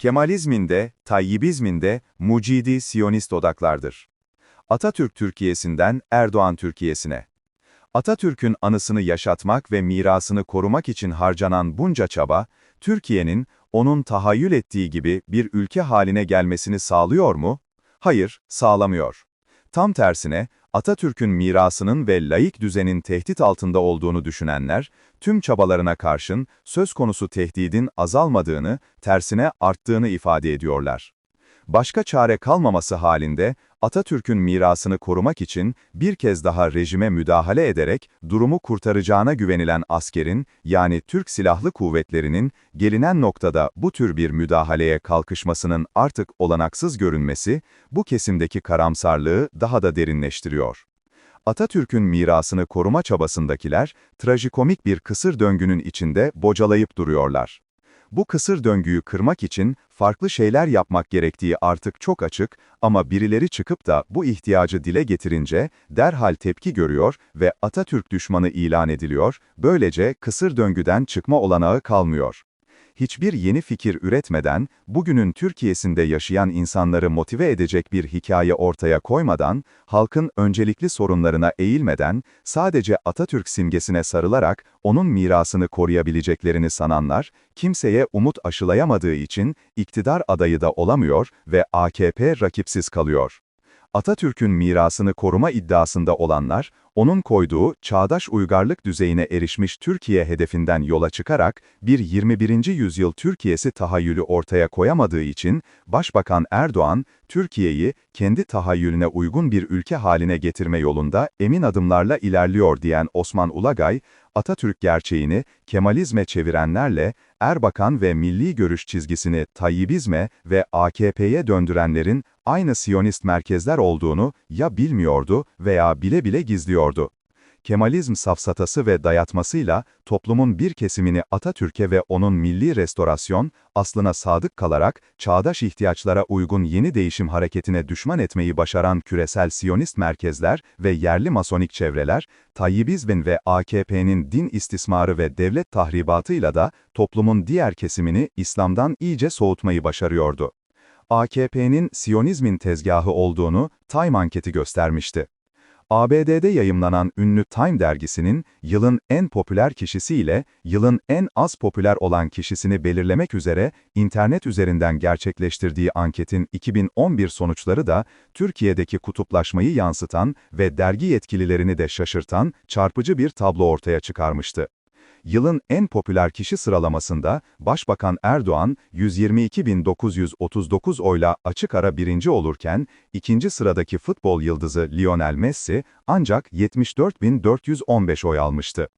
Kemalizmin de, Tayyibizmin de mucidi Siyonist odaklardır. Atatürk Türkiye'sinden Erdoğan Türkiye'sine. Atatürk'ün anısını yaşatmak ve mirasını korumak için harcanan bunca çaba, Türkiye'nin onun tahayyül ettiği gibi bir ülke haline gelmesini sağlıyor mu? Hayır, sağlamıyor. Tam tersine, Atatürk'ün mirasının ve laik düzenin tehdit altında olduğunu düşünenler, tüm çabalarına karşın söz konusu tehdidin azalmadığını, tersine arttığını ifade ediyorlar. Başka çare kalmaması halinde, Atatürk'ün mirasını korumak için bir kez daha rejime müdahale ederek durumu kurtaracağına güvenilen askerin, yani Türk Silahlı Kuvvetleri'nin gelinen noktada bu tür bir müdahaleye kalkışmasının artık olanaksız görünmesi, bu kesimdeki karamsarlığı daha da derinleştiriyor. Atatürk'ün mirasını koruma çabasındakiler, trajikomik bir kısır döngünün içinde bocalayıp duruyorlar. Bu kısır döngüyü kırmak için farklı şeyler yapmak gerektiği artık çok açık ama birileri çıkıp da bu ihtiyacı dile getirince derhal tepki görüyor ve Atatürk düşmanı ilan ediliyor, böylece kısır döngüden çıkma olanağı kalmıyor hiçbir yeni fikir üretmeden, bugünün Türkiye'sinde yaşayan insanları motive edecek bir hikaye ortaya koymadan, halkın öncelikli sorunlarına eğilmeden, sadece Atatürk simgesine sarılarak onun mirasını koruyabileceklerini sananlar, kimseye umut aşılayamadığı için iktidar adayı da olamıyor ve AKP rakipsiz kalıyor. Atatürk'ün mirasını koruma iddiasında olanlar, onun koyduğu çağdaş uygarlık düzeyine erişmiş Türkiye hedefinden yola çıkarak bir 21. yüzyıl Türkiye'si tahayyülü ortaya koyamadığı için Başbakan Erdoğan, Türkiye'yi kendi tahayyülüne uygun bir ülke haline getirme yolunda emin adımlarla ilerliyor diyen Osman Ulagay, Atatürk gerçeğini Kemalizme çevirenlerle Erbakan ve milli görüş çizgisini Tayyibizme ve AKP'ye döndürenlerin aynı Siyonist merkezler olduğunu ya bilmiyordu veya bile bile gizliyordu. Kemalizm safsatası ve dayatmasıyla toplumun bir kesimini Atatürk'e ve onun milli restorasyon, aslına sadık kalarak çağdaş ihtiyaçlara uygun yeni değişim hareketine düşman etmeyi başaran küresel Siyonist merkezler ve yerli masonik çevreler, Tayyibizmin ve AKP'nin din istismarı ve devlet tahribatıyla da toplumun diğer kesimini İslam'dan iyice soğutmayı başarıyordu. AKP'nin Siyonizmin tezgahı olduğunu Time anketi göstermişti. ABD'de yayımlanan ünlü Time dergisinin yılın en popüler kişisi ile yılın en az popüler olan kişisini belirlemek üzere internet üzerinden gerçekleştirdiği anketin 2011 sonuçları da Türkiye'deki kutuplaşmayı yansıtan ve dergi yetkililerini de şaşırtan çarpıcı bir tablo ortaya çıkarmıştı. Yılın en popüler kişi sıralamasında Başbakan Erdoğan 122.939 oyla açık ara birinci olurken, ikinci sıradaki futbol yıldızı Lionel Messi ancak 74.415 oy almıştı.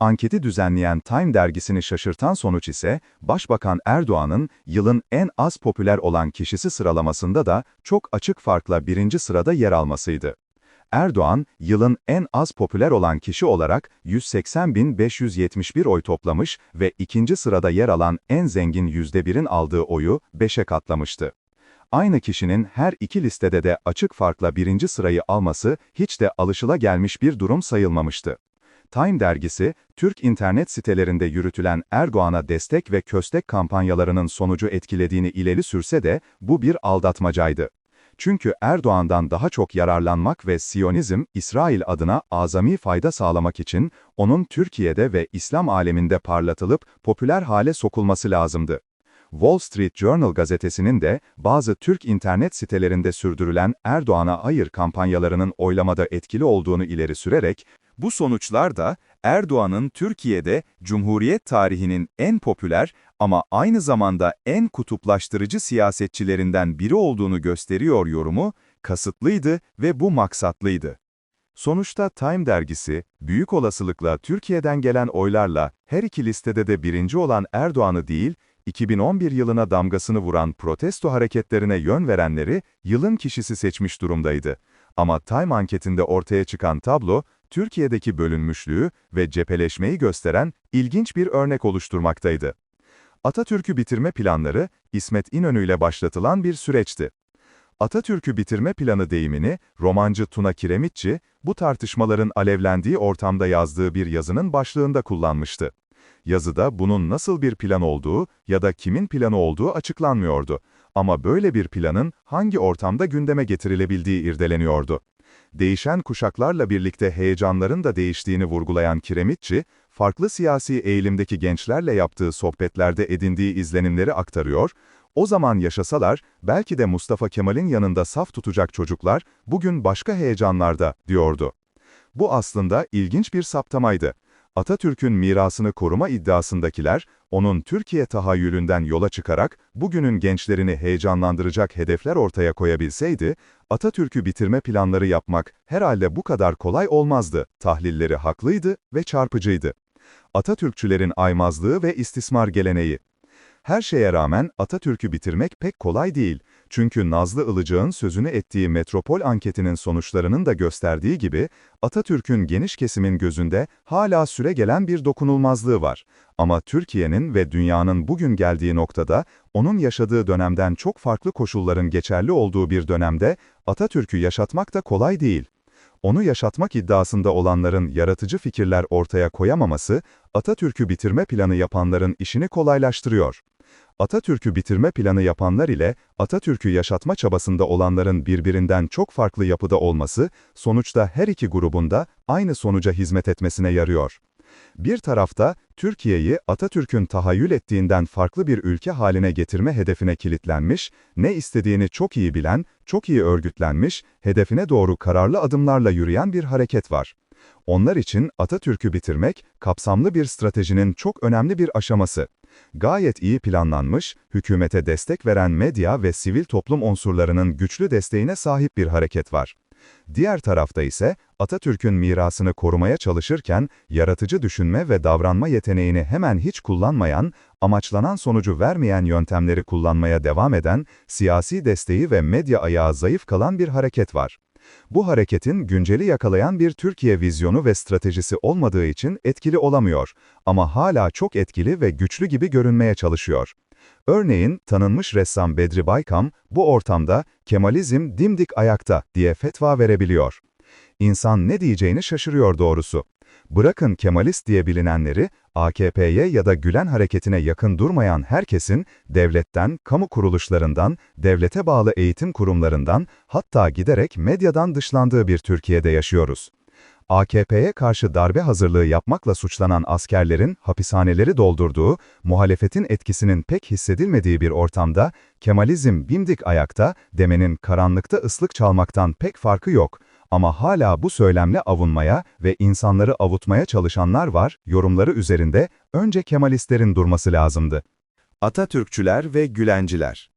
Anketi düzenleyen Time dergisini şaşırtan sonuç ise, Başbakan Erdoğan'ın yılın en az popüler olan kişisi sıralamasında da çok açık farkla birinci sırada yer almasıydı. Erdoğan, yılın en az popüler olan kişi olarak 180.571 oy toplamış ve ikinci sırada yer alan en zengin %1'in aldığı oyu 5'e katlamıştı. Aynı kişinin her iki listede de açık farkla birinci sırayı alması hiç de alışılagelmiş bir durum sayılmamıştı. Time dergisi, Türk internet sitelerinde yürütülen Erdoğan'a destek ve köstek kampanyalarının sonucu etkilediğini ileri sürse de bu bir aldatmacaydı. Çünkü Erdoğan'dan daha çok yararlanmak ve Siyonizm, İsrail adına azami fayda sağlamak için onun Türkiye'de ve İslam aleminde parlatılıp popüler hale sokulması lazımdı. Wall Street Journal gazetesinin de bazı Türk internet sitelerinde sürdürülen Erdoğan'a hayır kampanyalarının oylamada etkili olduğunu ileri sürerek, bu sonuçlar da Erdoğan'ın Türkiye'de Cumhuriyet tarihinin en popüler ama aynı zamanda en kutuplaştırıcı siyasetçilerinden biri olduğunu gösteriyor yorumu, kasıtlıydı ve bu maksatlıydı. Sonuçta Time dergisi, büyük olasılıkla Türkiye'den gelen oylarla her iki listede de birinci olan Erdoğan'ı değil, 2011 yılına damgasını vuran protesto hareketlerine yön verenleri yılın kişisi seçmiş durumdaydı. Ama Time anketinde ortaya çıkan tablo, Türkiye'deki bölünmüşlüğü ve cepheleşmeyi gösteren ilginç bir örnek oluşturmaktaydı. Atatürk'ü bitirme planları, İsmet İnönü ile başlatılan bir süreçti. Atatürk'ü bitirme planı deyimini, romancı Tuna Kiremitçi, bu tartışmaların alevlendiği ortamda yazdığı bir yazının başlığında kullanmıştı. Yazıda bunun nasıl bir plan olduğu ya da kimin planı olduğu açıklanmıyordu. Ama böyle bir planın hangi ortamda gündeme getirilebildiği irdeleniyordu. Değişen kuşaklarla birlikte heyecanların da değiştiğini vurgulayan Kiremitçi, farklı siyasi eğilimdeki gençlerle yaptığı sohbetlerde edindiği izlenimleri aktarıyor, o zaman yaşasalar, belki de Mustafa Kemal'in yanında saf tutacak çocuklar, bugün başka heyecanlarda, diyordu. Bu aslında ilginç bir saptamaydı. Atatürk'ün mirasını koruma iddiasındakiler, onun Türkiye tahayyülünden yola çıkarak bugünün gençlerini heyecanlandıracak hedefler ortaya koyabilseydi, Atatürk'ü bitirme planları yapmak herhalde bu kadar kolay olmazdı. Tahlilleri haklıydı ve çarpıcıydı. Atatürkçülerin aymazlığı ve istismar geleneği. Her şeye rağmen Atatürk'ü bitirmek pek kolay değil. Çünkü Nazlı Ilıcık'ın sözünü ettiği metropol anketinin sonuçlarının da gösterdiği gibi, Atatürk'ün geniş kesimin gözünde hala süre gelen bir dokunulmazlığı var. Ama Türkiye'nin ve dünyanın bugün geldiği noktada, onun yaşadığı dönemden çok farklı koşulların geçerli olduğu bir dönemde, Atatürk'ü yaşatmak da kolay değil. Onu yaşatmak iddiasında olanların yaratıcı fikirler ortaya koyamaması, Atatürk'ü bitirme planı yapanların işini kolaylaştırıyor. Atatürk'ü bitirme planı yapanlar ile Atatürk'ü yaşatma çabasında olanların birbirinden çok farklı yapıda olması, sonuçta her iki grubunda aynı sonuca hizmet etmesine yarıyor. Bir tarafta, Türkiye'yi Atatürk'ün tahayyül ettiğinden farklı bir ülke haline getirme hedefine kilitlenmiş, ne istediğini çok iyi bilen, çok iyi örgütlenmiş, hedefine doğru kararlı adımlarla yürüyen bir hareket var. Onlar için Atatürk'ü bitirmek, kapsamlı bir stratejinin çok önemli bir aşaması. Gayet iyi planlanmış, hükümete destek veren medya ve sivil toplum unsurlarının güçlü desteğine sahip bir hareket var. Diğer tarafta ise Atatürk'ün mirasını korumaya çalışırken yaratıcı düşünme ve davranma yeteneğini hemen hiç kullanmayan, amaçlanan sonucu vermeyen yöntemleri kullanmaya devam eden, siyasi desteği ve medya ayağı zayıf kalan bir hareket var. Bu hareketin günceli yakalayan bir Türkiye vizyonu ve stratejisi olmadığı için etkili olamıyor ama hala çok etkili ve güçlü gibi görünmeye çalışıyor. Örneğin tanınmış ressam Bedri Baykam bu ortamda Kemalizm dimdik ayakta diye fetva verebiliyor. İnsan ne diyeceğini şaşırıyor doğrusu. Bırakın Kemalist diye bilinenleri, AKP'ye ya da Gülen hareketine yakın durmayan herkesin, devletten, kamu kuruluşlarından, devlete bağlı eğitim kurumlarından, hatta giderek medyadan dışlandığı bir Türkiye'de yaşıyoruz. AKP'ye karşı darbe hazırlığı yapmakla suçlanan askerlerin hapishaneleri doldurduğu, muhalefetin etkisinin pek hissedilmediği bir ortamda, Kemalizm bimdik ayakta demenin karanlıkta ıslık çalmaktan pek farkı yok. Ama hala bu söylemle avunmaya ve insanları avutmaya çalışanlar var, yorumları üzerinde önce Kemalistlerin durması lazımdı. Atatürkçüler ve Gülenciler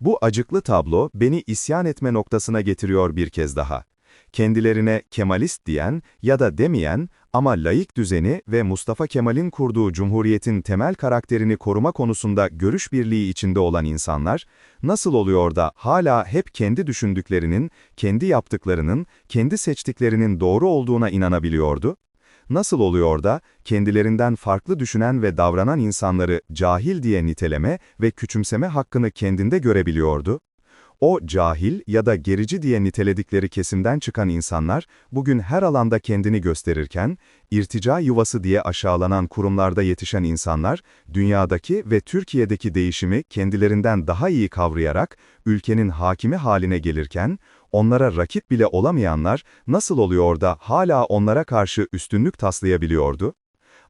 Bu acıklı tablo beni isyan etme noktasına getiriyor bir kez daha kendilerine Kemalist diyen ya da demeyen ama laik düzeni ve Mustafa Kemal'in kurduğu cumhuriyetin temel karakterini koruma konusunda görüş birliği içinde olan insanlar, nasıl oluyor da hala hep kendi düşündüklerinin, kendi yaptıklarının, kendi seçtiklerinin doğru olduğuna inanabiliyordu? Nasıl oluyor da kendilerinden farklı düşünen ve davranan insanları cahil diye niteleme ve küçümseme hakkını kendinde görebiliyordu? O cahil ya da gerici diye niteledikleri kesimden çıkan insanlar bugün her alanda kendini gösterirken, irtica yuvası diye aşağılanan kurumlarda yetişen insanlar, dünyadaki ve Türkiye'deki değişimi kendilerinden daha iyi kavrayarak ülkenin hakimi haline gelirken, onlara rakip bile olamayanlar nasıl oluyor da hala onlara karşı üstünlük taslayabiliyordu?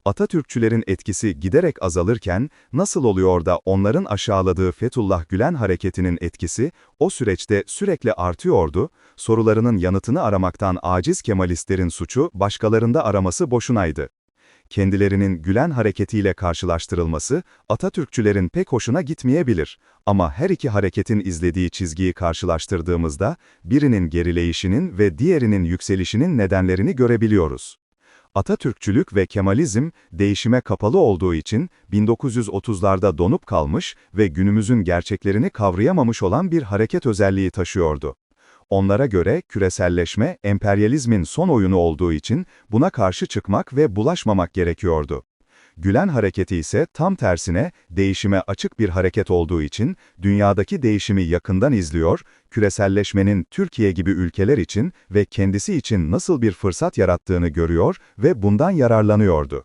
Atatürkçülerin etkisi giderek azalırken, nasıl oluyor da onların aşağıladığı Fethullah Gülen hareketinin etkisi o süreçte sürekli artıyordu, sorularının yanıtını aramaktan aciz Kemalistlerin suçu başkalarında araması boşunaydı. Kendilerinin Gülen hareketiyle karşılaştırılması, Atatürkçülerin pek hoşuna gitmeyebilir. Ama her iki hareketin izlediği çizgiyi karşılaştırdığımızda, birinin gerileyişinin ve diğerinin yükselişinin nedenlerini görebiliyoruz. Atatürkçülük ve Kemalizm değişime kapalı olduğu için 1930'larda donup kalmış ve günümüzün gerçeklerini kavrayamamış olan bir hareket özelliği taşıyordu. Onlara göre küreselleşme, emperyalizmin son oyunu olduğu için buna karşı çıkmak ve bulaşmamak gerekiyordu. Gülen hareketi ise tam tersine değişime açık bir hareket olduğu için dünyadaki değişimi yakından izliyor, küreselleşmenin Türkiye gibi ülkeler için ve kendisi için nasıl bir fırsat yarattığını görüyor ve bundan yararlanıyordu.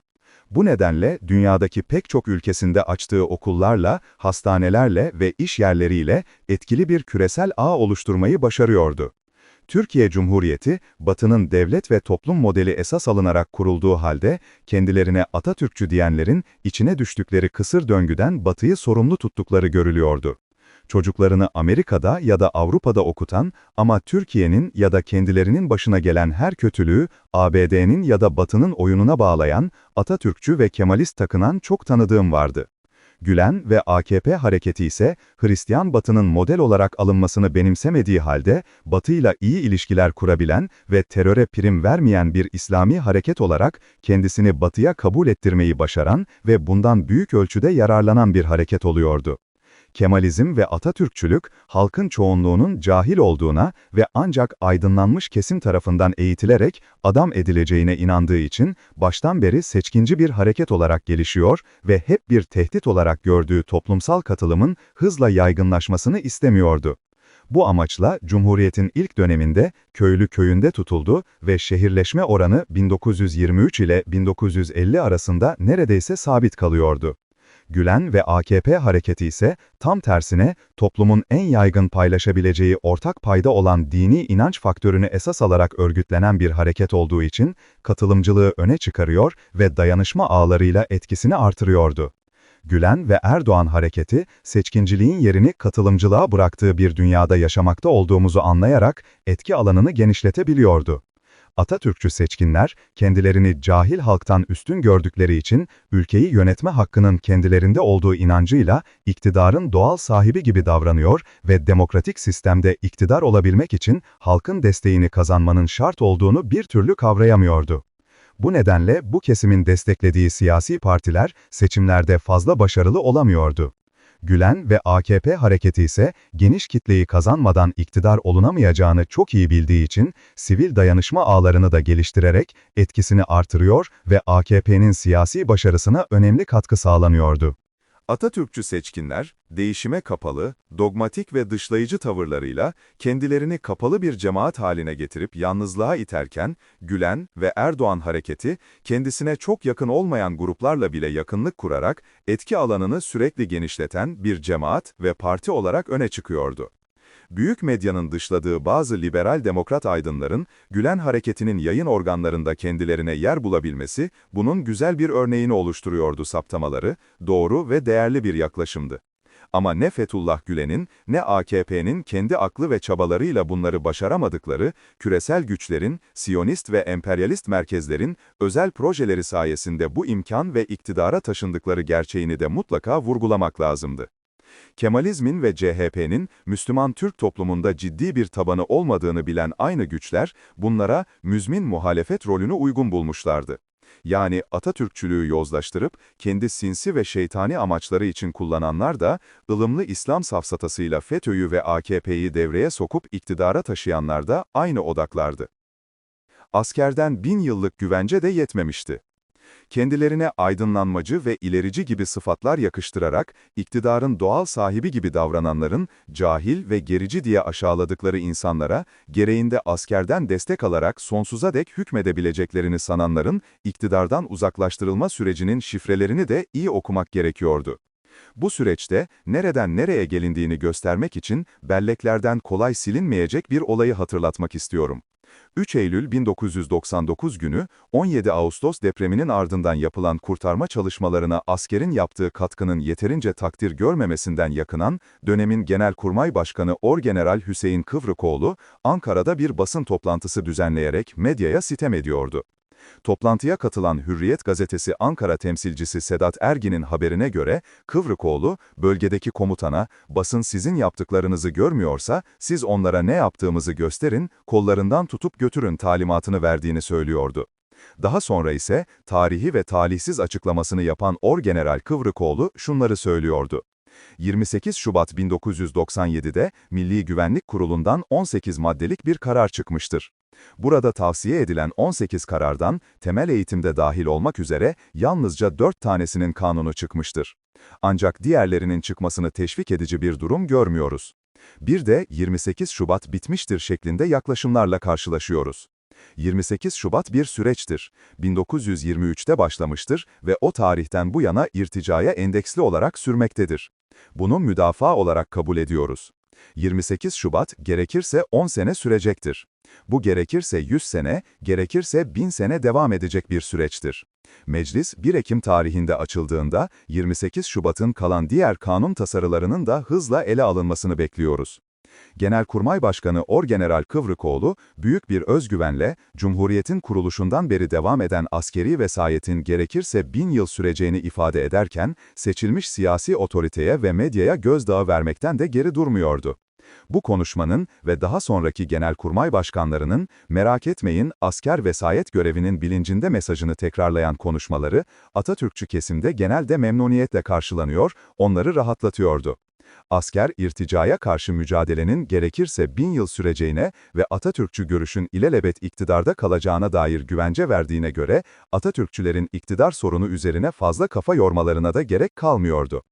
Bu nedenle dünyadaki pek çok ülkesinde açtığı okullarla, hastanelerle ve iş yerleriyle etkili bir küresel ağ oluşturmayı başarıyordu. Türkiye Cumhuriyeti, Batı'nın devlet ve toplum modeli esas alınarak kurulduğu halde, kendilerine Atatürkçü diyenlerin içine düştükleri kısır döngüden Batı'yı sorumlu tuttukları görülüyordu. Çocuklarını Amerika'da ya da Avrupa'da okutan ama Türkiye'nin ya da kendilerinin başına gelen her kötülüğü ABD'nin ya da Batı'nın oyununa bağlayan, Atatürkçü ve Kemalist takınan çok tanıdığım vardı. Gülen ve AKP hareketi ise Hristiyan Batı'nın model olarak alınmasını benimsemediği halde Batı'yla iyi ilişkiler kurabilen ve teröre prim vermeyen bir İslami hareket olarak kendisini Batı'ya kabul ettirmeyi başaran ve bundan büyük ölçüde yararlanan bir hareket oluyordu. Kemalizm ve Atatürkçülük, halkın çoğunluğunun cahil olduğuna ve ancak aydınlanmış kesim tarafından eğitilerek adam edileceğine inandığı için baştan beri seçkinci bir hareket olarak gelişiyor ve hep bir tehdit olarak gördüğü toplumsal katılımın hızla yaygınlaşmasını istemiyordu. Bu amaçla Cumhuriyet'in ilk döneminde köylü köyünde tutuldu ve şehirleşme oranı 1923 ile 1950 arasında neredeyse sabit kalıyordu. Gülen ve AKP hareketi ise tam tersine toplumun en yaygın paylaşabileceği ortak payda olan dini inanç faktörünü esas alarak örgütlenen bir hareket olduğu için katılımcılığı öne çıkarıyor ve dayanışma ağlarıyla etkisini artırıyordu. Gülen ve Erdoğan hareketi, seçkinciliğin yerini katılımcılığa bıraktığı bir dünyada yaşamakta olduğumuzu anlayarak etki alanını genişletebiliyordu. Atatürkçü seçkinler, kendilerini cahil halktan üstün gördükleri için ülkeyi yönetme hakkının kendilerinde olduğu inancıyla iktidarın doğal sahibi gibi davranıyor ve demokratik sistemde iktidar olabilmek için halkın desteğini kazanmanın şart olduğunu bir türlü kavrayamıyordu. Bu nedenle bu kesimin desteklediği siyasi partiler seçimlerde fazla başarılı olamıyordu. Gülen ve AKP hareketi ise geniş kitleyi kazanmadan iktidar olunamayacağını çok iyi bildiği için sivil dayanışma ağlarını da geliştirerek etkisini artırıyor ve AKP'nin siyasi başarısına önemli katkı sağlanıyordu. Atatürkçü seçkinler, değişime kapalı, dogmatik ve dışlayıcı tavırlarıyla kendilerini kapalı bir cemaat haline getirip yalnızlığa iterken, Gülen ve Erdoğan hareketi, kendisine çok yakın olmayan gruplarla bile yakınlık kurarak etki alanını sürekli genişleten bir cemaat ve parti olarak öne çıkıyordu büyük medyanın dışladığı bazı liberal demokrat aydınların, Gülen hareketinin yayın organlarında kendilerine yer bulabilmesi, bunun güzel bir örneğini oluşturuyordu saptamaları, doğru ve değerli bir yaklaşımdı. Ama ne Fethullah Gülen'in ne AKP'nin kendi aklı ve çabalarıyla bunları başaramadıkları, küresel güçlerin, siyonist ve emperyalist merkezlerin özel projeleri sayesinde bu imkan ve iktidara taşındıkları gerçeğini de mutlaka vurgulamak lazımdı. Kemalizmin ve CHP'nin Müslüman Türk toplumunda ciddi bir tabanı olmadığını bilen aynı güçler, bunlara müzmin muhalefet rolünü uygun bulmuşlardı. Yani Atatürkçülüğü yozlaştırıp kendi sinsi ve şeytani amaçları için kullananlar da ılımlı İslam safsatasıyla FETÖ'yü ve AKP'yi devreye sokup iktidara taşıyanlar da aynı odaklardı. Askerden bin yıllık güvence de yetmemişti kendilerine aydınlanmacı ve ilerici gibi sıfatlar yakıştırarak, iktidarın doğal sahibi gibi davrananların, cahil ve gerici diye aşağıladıkları insanlara, gereğinde askerden destek alarak sonsuza dek hükmedebileceklerini sananların, iktidardan uzaklaştırılma sürecinin şifrelerini de iyi okumak gerekiyordu. Bu süreçte nereden nereye gelindiğini göstermek için belleklerden kolay silinmeyecek bir olayı hatırlatmak istiyorum. 3 Eylül 1999 günü 17 Ağustos depreminin ardından yapılan kurtarma çalışmalarına askerin yaptığı katkının yeterince takdir görmemesinden yakınan dönemin Genelkurmay Başkanı Orgeneral Hüseyin Kıvrıkoğlu, Ankara'da bir basın toplantısı düzenleyerek medyaya sitem ediyordu. Toplantıya katılan Hürriyet gazetesi Ankara temsilcisi Sedat Ergin'in haberine göre, Kıvrıkoğlu, bölgedeki komutana, basın sizin yaptıklarınızı görmüyorsa, siz onlara ne yaptığımızı gösterin, kollarından tutup götürün talimatını verdiğini söylüyordu. Daha sonra ise tarihi ve talihsiz açıklamasını yapan Orgeneral Kıvrıkoğlu şunları söylüyordu. 28 Şubat 1997'de Milli Güvenlik Kurulu'ndan 18 maddelik bir karar çıkmıştır. Burada tavsiye edilen 18 karardan, temel eğitimde dahil olmak üzere yalnızca 4 tanesinin kanunu çıkmıştır. Ancak diğerlerinin çıkmasını teşvik edici bir durum görmüyoruz. Bir de 28 Şubat bitmiştir şeklinde yaklaşımlarla karşılaşıyoruz. 28 Şubat bir süreçtir. 1923'te başlamıştır ve o tarihten bu yana irticaya endeksli olarak sürmektedir. Bunu müdafaa olarak kabul ediyoruz. 28 Şubat gerekirse 10 sene sürecektir. Bu gerekirse 100 sene, gerekirse 1000 sene devam edecek bir süreçtir. Meclis 1 Ekim tarihinde açıldığında 28 Şubat'ın kalan diğer kanun tasarılarının da hızla ele alınmasını bekliyoruz. Genelkurmay Başkanı Orgeneral Kıvrıkoğlu, büyük bir özgüvenle, Cumhuriyet'in kuruluşundan beri devam eden askeri vesayetin gerekirse bin yıl süreceğini ifade ederken, seçilmiş siyasi otoriteye ve medyaya gözdağı vermekten de geri durmuyordu. Bu konuşmanın ve daha sonraki genelkurmay başkanlarının merak etmeyin asker vesayet görevinin bilincinde mesajını tekrarlayan konuşmaları Atatürkçü kesimde genelde memnuniyetle karşılanıyor, onları rahatlatıyordu. Asker irticaya karşı mücadelenin gerekirse bin yıl süreceğine ve Atatürkçü görüşün ilelebet iktidarda kalacağına dair güvence verdiğine göre Atatürkçülerin iktidar sorunu üzerine fazla kafa yormalarına da gerek kalmıyordu.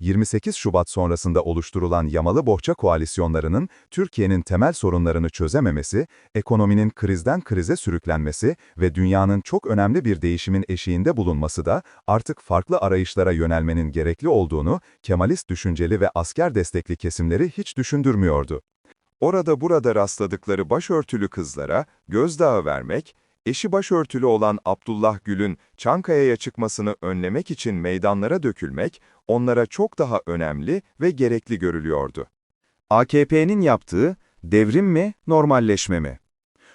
28 Şubat sonrasında oluşturulan yamalı bohça koalisyonlarının Türkiye'nin temel sorunlarını çözememesi, ekonominin krizden krize sürüklenmesi ve dünyanın çok önemli bir değişimin eşiğinde bulunması da artık farklı arayışlara yönelmenin gerekli olduğunu Kemalist düşünceli ve asker destekli kesimleri hiç düşündürmüyordu. Orada burada rastladıkları başörtülü kızlara gözdağı vermek, eşi başörtülü olan Abdullah Gül'ün Çankaya'ya çıkmasını önlemek için meydanlara dökülmek, onlara çok daha önemli ve gerekli görülüyordu. AKP'nin yaptığı devrim mi, normalleşme mi?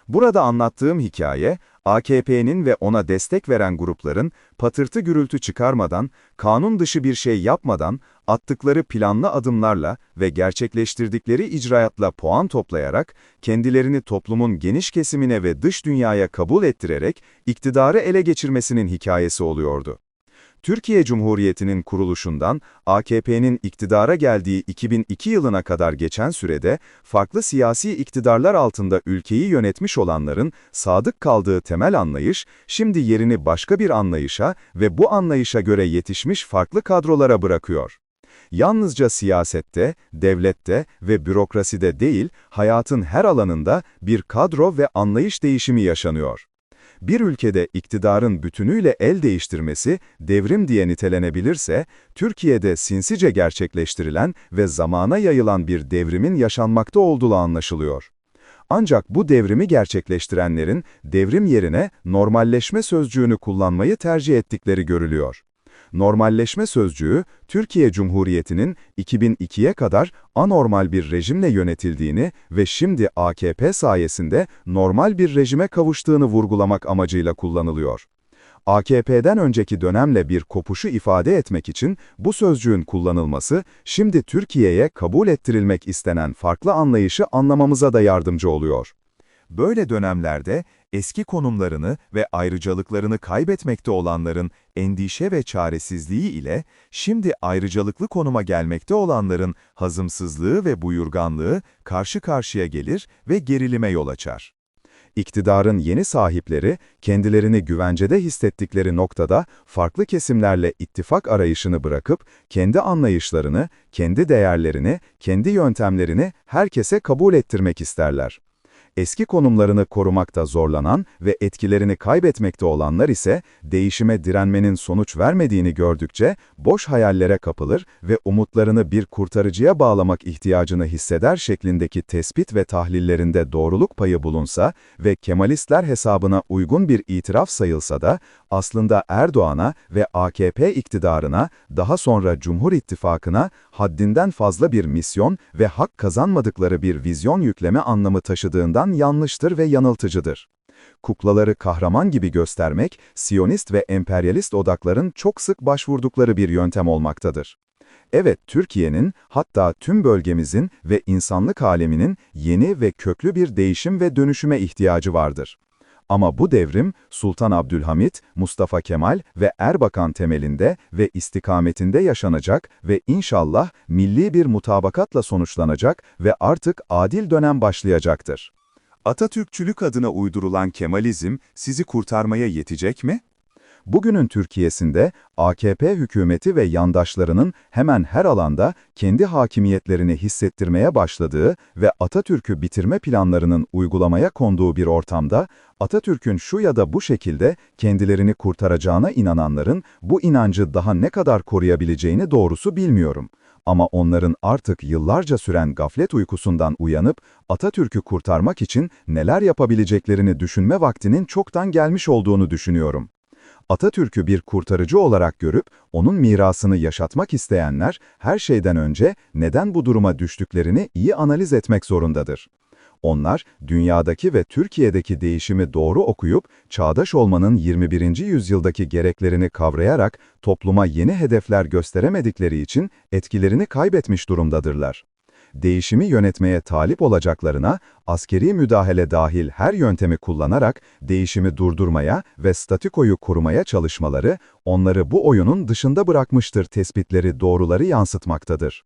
Burada anlattığım hikaye, AKP'nin ve ona destek veren grupların patırtı gürültü çıkarmadan, kanun dışı bir şey yapmadan, attıkları planlı adımlarla ve gerçekleştirdikleri icraatla puan toplayarak, kendilerini toplumun geniş kesimine ve dış dünyaya kabul ettirerek iktidarı ele geçirmesinin hikayesi oluyordu. Türkiye Cumhuriyeti'nin kuruluşundan AKP'nin iktidara geldiği 2002 yılına kadar geçen sürede farklı siyasi iktidarlar altında ülkeyi yönetmiş olanların sadık kaldığı temel anlayış, şimdi yerini başka bir anlayışa ve bu anlayışa göre yetişmiş farklı kadrolara bırakıyor. Yalnızca siyasette, devlette ve bürokraside değil, hayatın her alanında bir kadro ve anlayış değişimi yaşanıyor bir ülkede iktidarın bütünüyle el değiştirmesi devrim diye nitelenebilirse, Türkiye'de sinsice gerçekleştirilen ve zamana yayılan bir devrimin yaşanmakta olduğu anlaşılıyor. Ancak bu devrimi gerçekleştirenlerin devrim yerine normalleşme sözcüğünü kullanmayı tercih ettikleri görülüyor. Normalleşme sözcüğü, Türkiye Cumhuriyeti'nin 2002'ye kadar anormal bir rejimle yönetildiğini ve şimdi AKP sayesinde normal bir rejime kavuştuğunu vurgulamak amacıyla kullanılıyor. AKP'den önceki dönemle bir kopuşu ifade etmek için bu sözcüğün kullanılması, şimdi Türkiye'ye kabul ettirilmek istenen farklı anlayışı anlamamıza da yardımcı oluyor. Böyle dönemlerde eski konumlarını ve ayrıcalıklarını kaybetmekte olanların endişe ve çaresizliği ile şimdi ayrıcalıklı konuma gelmekte olanların hazımsızlığı ve buyurganlığı karşı karşıya gelir ve gerilime yol açar. İktidarın yeni sahipleri, kendilerini güvencede hissettikleri noktada farklı kesimlerle ittifak arayışını bırakıp, kendi anlayışlarını, kendi değerlerini, kendi yöntemlerini herkese kabul ettirmek isterler eski konumlarını korumakta zorlanan ve etkilerini kaybetmekte olanlar ise değişime direnmenin sonuç vermediğini gördükçe boş hayallere kapılır ve umutlarını bir kurtarıcıya bağlamak ihtiyacını hisseder şeklindeki tespit ve tahlillerinde doğruluk payı bulunsa ve Kemalistler hesabına uygun bir itiraf sayılsa da aslında Erdoğan'a ve AKP iktidarına, daha sonra Cumhur İttifakı'na haddinden fazla bir misyon ve hak kazanmadıkları bir vizyon yükleme anlamı taşıdığından yanlıştır ve yanıltıcıdır. Kuklaları kahraman gibi göstermek, Siyonist ve emperyalist odakların çok sık başvurdukları bir yöntem olmaktadır. Evet, Türkiye'nin, hatta tüm bölgemizin ve insanlık aleminin yeni ve köklü bir değişim ve dönüşüme ihtiyacı vardır. Ama bu devrim Sultan Abdülhamit, Mustafa Kemal ve Erbakan temelinde ve istikametinde yaşanacak ve inşallah milli bir mutabakatla sonuçlanacak ve artık adil dönem başlayacaktır. Atatürkçülük adına uydurulan Kemalizm sizi kurtarmaya yetecek mi? Bugünün Türkiye'sinde AKP hükümeti ve yandaşlarının hemen her alanda kendi hakimiyetlerini hissettirmeye başladığı ve Atatürk'ü bitirme planlarının uygulamaya konduğu bir ortamda, Atatürk'ün şu ya da bu şekilde kendilerini kurtaracağına inananların bu inancı daha ne kadar koruyabileceğini doğrusu bilmiyorum. Ama onların artık yıllarca süren gaflet uykusundan uyanıp Atatürk'ü kurtarmak için neler yapabileceklerini düşünme vaktinin çoktan gelmiş olduğunu düşünüyorum. Atatürk'ü bir kurtarıcı olarak görüp onun mirasını yaşatmak isteyenler her şeyden önce neden bu duruma düştüklerini iyi analiz etmek zorundadır. Onlar, dünyadaki ve Türkiye'deki değişimi doğru okuyup, çağdaş olmanın 21. yüzyıldaki gereklerini kavrayarak topluma yeni hedefler gösteremedikleri için etkilerini kaybetmiş durumdadırlar. Değişimi yönetmeye talip olacaklarına, askeri müdahale dahil her yöntemi kullanarak değişimi durdurmaya ve statükoyu korumaya çalışmaları, onları bu oyunun dışında bırakmıştır tespitleri doğruları yansıtmaktadır.